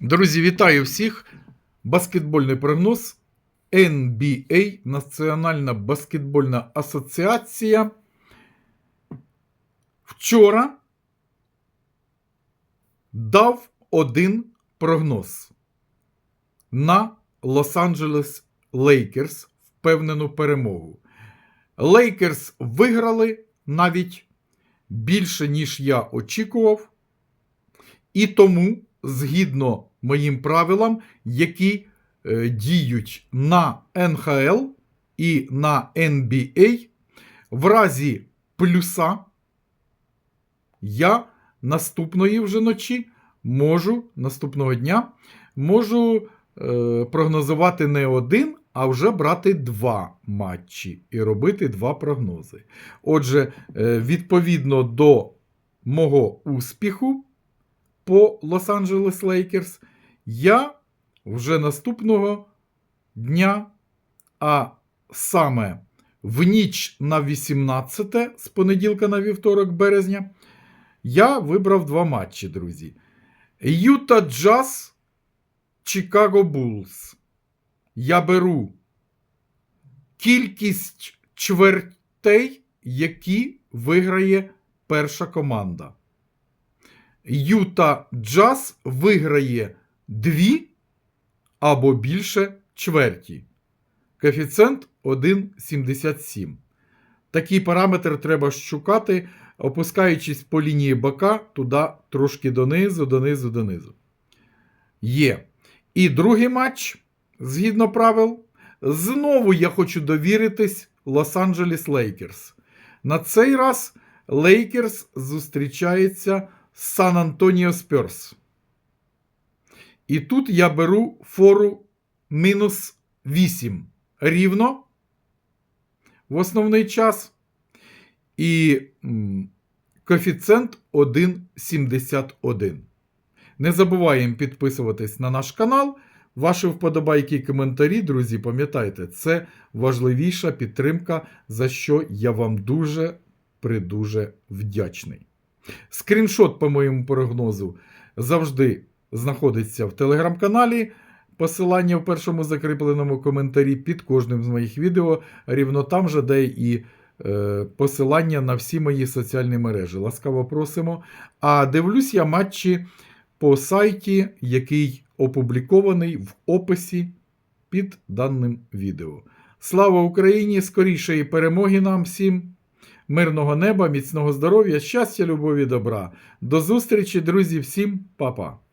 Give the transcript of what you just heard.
Друзі, вітаю всіх! Баскетбольний прогноз NBA, Національна баскетбольна асоціація. Вчора дав один прогноз на Лос-Анджелес Лейкерс впевнену перемогу. Лейкерс виграли навіть більше, ніж я очікував. І тому, згідно моїм правилам, які е, діють на НХЛ і на NBA, в разі плюса я наступної вже ночі можу, наступного дня, можу е, прогнозувати не один, а вже брати два матчі і робити два прогнози. Отже, е, відповідно до мого успіху по Лос-Анджелес Лейкерс, я вже наступного дня, а саме в ніч на 18 з понеділка на вівторок березня, я вибрав два матчі, друзі. Юта Джаз, Чикаго Буллс. Я беру кількість чвертей, які виграє перша команда. Юта Джаз виграє дві або більше чверті. Коефіцієнт 1,77. Такий параметр треба шукати, опускаючись по лінії бока туди трошки донизу, донизу, донизу. Є. І другий матч, згідно правил, знову я хочу довіритись Лос-Анджелес Лейкерс. На цей раз Лейкерс зустрічається Сан Антоніо Спьорс. І тут я беру фору мінус 8 рівно в основний час. І коефіцієнт 1,71. Не забуваємо підписуватись на наш канал. Ваші вподобайки і коментарі, друзі, пам'ятайте, це важливіша підтримка, за що я вам дуже придуже вдячний. Скріншот по моєму прогнозу завжди знаходиться в телеграм-каналі. Посилання в першому закріпленому коментарі під кожним з моїх відео. Рівно там же, де і е, посилання на всі мої соціальні мережі. Ласкаво просимо. А дивлюсь я матчі по сайті, який опублікований в описі під даним відео. Слава Україні! Скорішої перемоги нам всім! Мирного неба, міцного здоров'я, щастя, любові, добра. До зустрічі, друзі, всім, па-па!